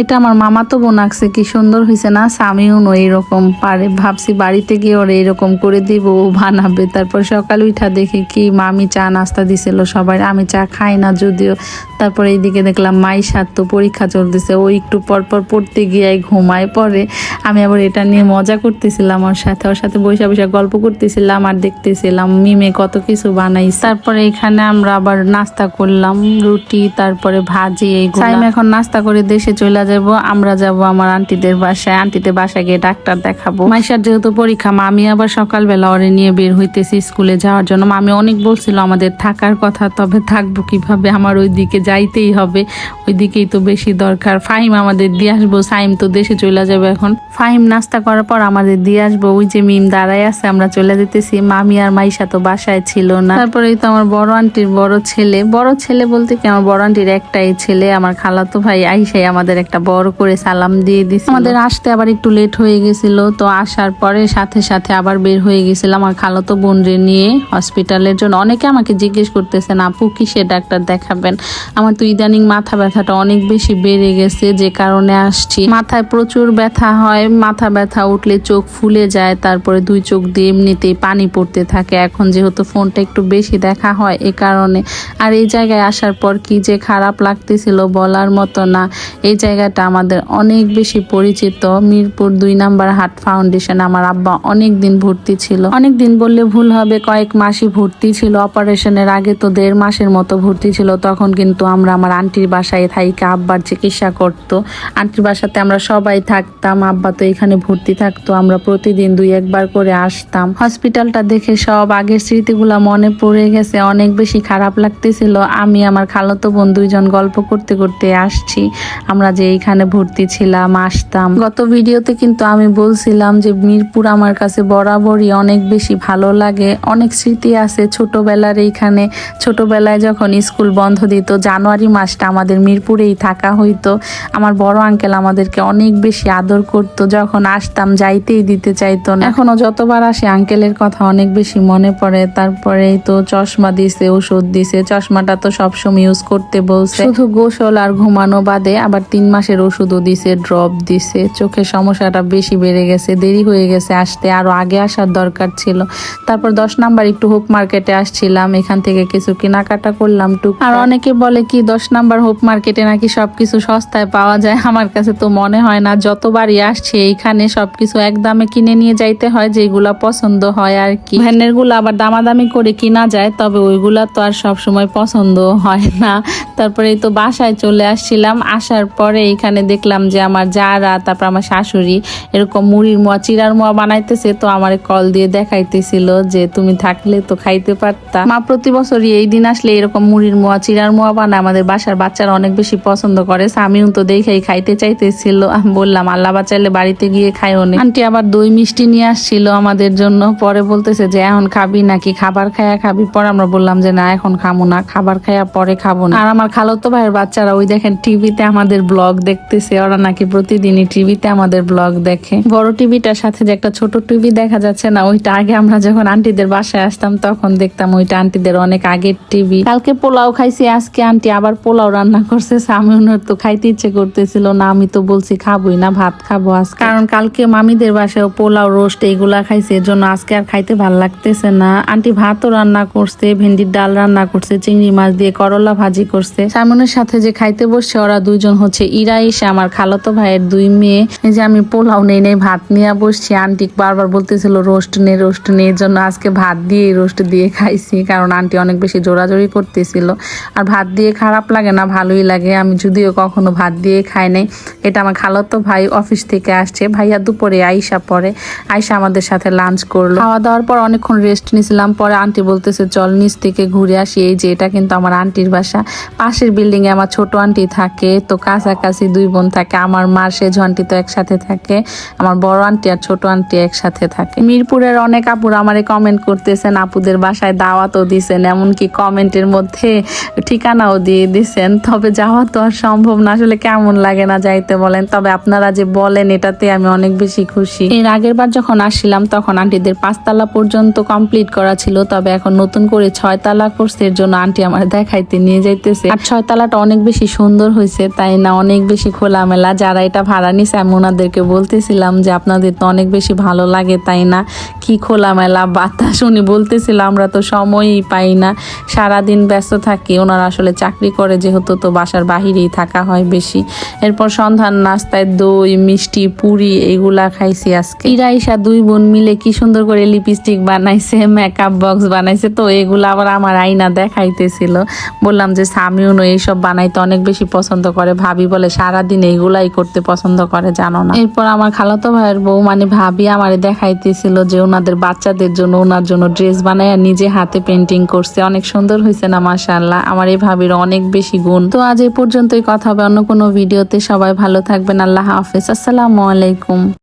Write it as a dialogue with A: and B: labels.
A: এটা আমার মামা তো বোন আঁকছে কি সুন্দর হয়েছে না? স্বামীও নয় এরকম। পারে, ভাবছি বাড়িতে গিয়ে ওরা এরকম করে দিব, ও বানাবে। তারপর সকাল উঠা দেখি কি মামি চা নাস্তা দিছিল সবাই। আমি চা খাই না যদিও। তারপরে এইদিকে দেখলাম মাই তো পরীক্ষা চলতেছে। ও একটু পর পর পড়তে গিয়ে ঘুমায় পরে আমি আবার এটা নিয়ে মজা করতেছিলাম ওর সাথে। ওর সাথে বসে বসে গল্প করতেছিলাম আর দেখতেছিলাম মিমে কত কিছু বানাইছে। তারপরে এখানে আমরা আবার নাস্তা করলাম, রুটি, তারপরে ভাজি এই এখন নাস্তা করে দেশে চলে যাব, আমরা যাব আমার আন্টিদের বাসায়। আন্টিদের বাসায় গিয়ে ডাক্তার দেখাবো। মাইশার যেহেতু পরীক্ষা মামি আবার সকালবেলা ওরে নিয়ে বের হইতেছি স্কুলে যাওয়ার জন্য। মামি অনেক বলছিল আমাদের থাকার কথা, তবে থাকব কীভাবে? আমার ওই দিকে যাইতেই হবে। ওই দিকেই তো বেশি দরকার। ফাহিম আমাদের দিয়ে আসব। সাইম তো দেশে চলে যাবে এখন। ফাহিম নাস্তা করার পর আমাদের দিয়ে আসব। ওই যে মিম দাঁড়ায় আছে, আমরা চলে যেতেছি। মামি আর মাইশা তো বাসায় ছিল না। তারপরে এই তো আমার বড় আন্টির বড় ছেলে। বড় ছেলে বলতে কি? আমার বড় আন্টির একটাই ছেলে। আমার খালাতো ভাই আইসাই আমাদের একটা বড় করে সালাম দিয়ে দিছে আমাদের আসতে আবার একটু লেট হয়ে গেছিল, তো আসার পরে সাথে সাথে আবার বের হয়ে গেছিলাম আমার খালাতো বোন রে নিয়ে হসপিটালের জন্য। অনেকে আমাকে জিজ্ঞেস করতেছেন আপু, কিসে ডাক্তার দেখাবেন? আমার তো ইদানিং মাথা ব্যথাটা অনেক বেশি বেড়ে গেছে, যে কারণে আসছি। মাথায় প্রচুর ব্যথা হয়, মাথা ব্যথা উঠলে চোখ ফুলে যায়, তারপরে দুই চোখ দিয়ে এমনিতেই পানি পড়তে থাকে। এখন যেহেতু ফোনটা একটু বেশি দেখা হয়, এ কারণে। আর এই জায়গায় আসার পর কি যে খারাপ লাগতেছিল বলার মতো না। এই জায়গাটা আমাদের অনেক বেশি পরিচিত। মিরপুর দুই নাম্বার হাট ফাউন্ডেশন, আমার আব্বা অনেক দিন ভর্তি ছিল। অনেক দিন বললে ভুল হবে, কয়েক মাসই ভর্তি ছিল। অপারেশনের আগে তো দেড় মাসের মতো ভর্তি ছিল। তখন কিন্তু আমরা আমার আন্টির বাসায় থাইকা আব্বার চিকিৎসা করতো। আন্টির বাসাতে আমরা সবাই থাকতাম, আব্বা তো এখানে ভর্তি থাকতো। আমরা প্রতিদিন দুই একবার করে আসতাম। হসপিটালটা দেখে সব আগের স্মৃতিগুলা মনে পড়ে গেছে। অনেক বেশি খারাপ লাগতেছিল। আমি আমার খালাতো বোন দুইজন গল্প করতে করতে আসছি। আমরা যে এইখানে ভর্তি ছিলাম, আসতাম। গত ভিডিওতে কিন্তু আমি বলছিলাম যে মিরপুর আমার কাছে বরাবরই অনেক বেশি ভালো লাগে। অনেক স্মৃতি আছে ছোটবেলার এইখানে। ছোটবেলায় যখন স্কুল বন্ধ দিত, জানুয়ারি মাসটা আমাদের মিরপুরেই থাকা হইতো। আমার বড় আঙ্কেল আমাদেরকে অনেক বেশি আদর করতো, যখন আসতাম যাইতেই দিতে চাইতো না। এখনও যতবার আসে, আঙ্কেলের কথা অনেক বেশি মনে পড়ে। তারপরে তো চশমা দিছে, ওষুধ দিছে। চশমাটা তো সবসময় ইউজ করতে বলছে। শুধু গোসল আর ঘুমানো বাদে আবার তিন মাসের ওষুধও দিছে ড্রপ দিছে। চোখের সমস্যাটা বেশি বেড়ে গেছে, দেরি হয়ে গেছে আসতে, আরও আগে আসার দরকার ছিল। তারপর দশ নাম্বার একটু হোপ মার্কেটে আসছিলাম, এখান থেকে কিছু কেনাকাটা করলাম টুক, আর অনেকে বলে কি, দশ নাম্বার হোপ মার্কেটে নাকি সবকিছু সস্তায় পাওয়া যায়? আমার কাছে তো মনে হয় না, যতবারই আসছে, এইখানে সবকিছু এক দামে কিনে নিয়ে যাইতে হয়, যেগুলা পছন্দ হয় আর কি। ভ্যানেরগুলো আবার দামাদামি করে কিনা যায়, তবে ওইগুলা তো আর সব সময় পছন্দ হয় না। তারপরে তো বাসায় চলে আসছিলাম, আসার পরে এখানে দেখলাম যে আমার যারা, তারপর আমার শাশুড়ি, এরকম মুড়ির মোয়া, চিরার মোয়া বানাইতেছে, তো আমার কল দিয়ে দেখাইতেছিল যে তুমি থাকলে তো খাইতে পারতা। মা প্রতি বছরই এই দিন আসলে এরকম মুড়ির মোয়া, চিরার মোয়া বানায়। আমাদের বাসার বাচ্চারা অনেক বেশি পছন্দ করে। আমিও তো দেখেই খাইতে চাইতেছিল। আমি বললাম, আল্লাহ বাঁচাইলে বাড়িতে গিয়ে খাই অনেক আন্টি আবার দই মিষ্টি নিয়ে আসছিল আমাদের জন্য। পরে বলতেছে যে, এখন খাবি নাকি? খাবার খায়া খাবি? পরে আমরা বললাম যে, না, এখন খাব না। খাবার খায়া পরে খাব না। আর আমার খালতো ভাইয়ের বাচ্চারা ওই দেখেন টিভিতে আমাদের ব্লগ দেখতেছে, ওরা নাকি প্রতিদিনই টিভিতে আমাদের ব্লগ দেখে। বড় টিভিটার সাথে যে একটা ছোট টিভি দেখা যাচ্ছে না, ওইটা আগে আমরা যখন আন্টিদের বাসায় আসতাম, তখন দেখতাম ওইটা আন্টিদের অনেক আগের টিভি। কালকে পোলাও খাইছি, আজকে আন্টি আবার পোলাও রান্না করছে আমি ওনার তো খাইতে ইচ্ছে করতেছিল না, আমি তো বলছি খাবোই না, ভাত খাব আজকে। কারণ কালকে মামিদের বাসায় পোলাও রোস্ট এইগুলা খাইছে এর জন্য আজকে আর খাইতে ভালো লাগতেছে না। আন্টি ভাতও রান্না করছে, ভেন্ডির ডাল রান্না করছে, চিংড়ি মাছ দিয়ে করলা ভাজি করছে। সাইমনের সাথে যে খাইতে বসছে, ওরা দুইজন হচ্ছে ইরা এসে আমার খালাতো ভাইয়ের দুই মেয়ে যে আমি পোলাও নেই নেই ভাত নিয়ে বসছি। আন্টি বারবার বলতেছিল, রোস্ট নে রোস্ট নে। এর জন্য আজকে ভাত দিয়ে রোস্ট দিয়ে খাইছি, কারণ আন্টি অনেক বেশি জোরাজোরি করতেছিল। আর ভাত দিয়ে খারাপ লাগে না, ভালোই লাগে। আমি যদিও কখনো ভাত দিয়ে খাই নাই। এটা আমার খালাতো ভাই অফিস থেকে আসছে। ভাইয়া দুপুরে আইসা পরে। আইসা আমাদের সাথে লাঞ্চ করল। খাওয়া দাওয়ার পর অনেকক্ষণ রেস্ট নিয়েছিলাম পরে আন্টি বলতেছে, চল নিচ থেকে ঘুরে আসি। এই যে এটা কিন্তু আমার আন্টির বাসা। পাশের বিল্ডিং এ আমার ছোট আন্টি থাকে। তো কাছাকাছি দুই বোন থাকে। আমার মা, সেজ আন্টি তো একসাথে থাকে। আমার বড় আন্টি আর ছোট আন্টি একসাথে থাকে। মিরপুরের অনেক আপুরা আমারে কমেন্ট করতেছেন, আপুদের বাসায় দাওয়াতও দিছেন, এমনকি কমেন্টের মধ্যে ঠিকানাও দিয়ে দিছেন। তবে যাওয়া তো আর সম্ভব না, আসলে কেমন লাগে না যাইতে বলেন। তবে আপনারা যে বলেন, এটাতে আমি অনেক বেশি খুশি। এর আগের বার যখন আসছিলাম, তখন আন্টিদের পাঁচতলা পর্যন্ত কমপ্লিট করা ছিল। তবে এখন নতুন করে ছয়তলা করছে, এর জন্য আন্টি আমার দেখাইতে নিয়ে যাইতেছে। আর ছয়তলাটা অনেক বেশি সুন্দর হয়েছে তাই না? অনেক অনেক বেশি খোলামেলা। যারা এটা ভাড়া নিছে, আমি ওনাদেরকে বলতেছিলাম যে, আপনাদের তো অনেক বেশি ভালো লাগে, তাই না? কি খোলামেলা বাতাস? উনি বলতেছিল, আমরা তো সময়ই পাই না। সারাদিন ব্যস্ত থাকি। ওনারা আসলে চাকরি করে, যেহেতু তো বাসার বাহিরেই থাকা হয় বেশি। এরপর সন্ধ্যার নাস্তায় দই, মিষ্টি, পুরি এগুলা খাইছি আজকে। ইরাইসা দুই বোন মিলে কি সুন্দর করে লিপস্টিক বানাইছে মেকআপ বক্স বানাইছে। তো এগুলো আবার আমার আয়না দেখাইতেছিল। বললাম যে সামিউন এইসব বানাইতে অনেক বেশি পছন্দ করে। ভাবি বলে সারাদিন এইগুলাই করতে পছন্দ করে, জানো না। এরপর আমার খালাতো ভাইয়ের বউ মানে ভাবি, আমারে দেখাইতেছিল যে ওনাদের বাচ্চাদের জন্য ওনার জন্য ড্রেস বানায় নিজে হাতে পেন্টিং করছে। অনেক সুন্দর হয়েছে না, মাশাআল্লাহ। আমার এই ভাবির অনেক বেশি গুণ। তো আজ এই পর্যন্তই কথা হবে অন্য কোনো ভিডিওতে। সবাই ভালো থাকবেন। আল্লাহ হাফেজ। আসসালামু আলাইকুম।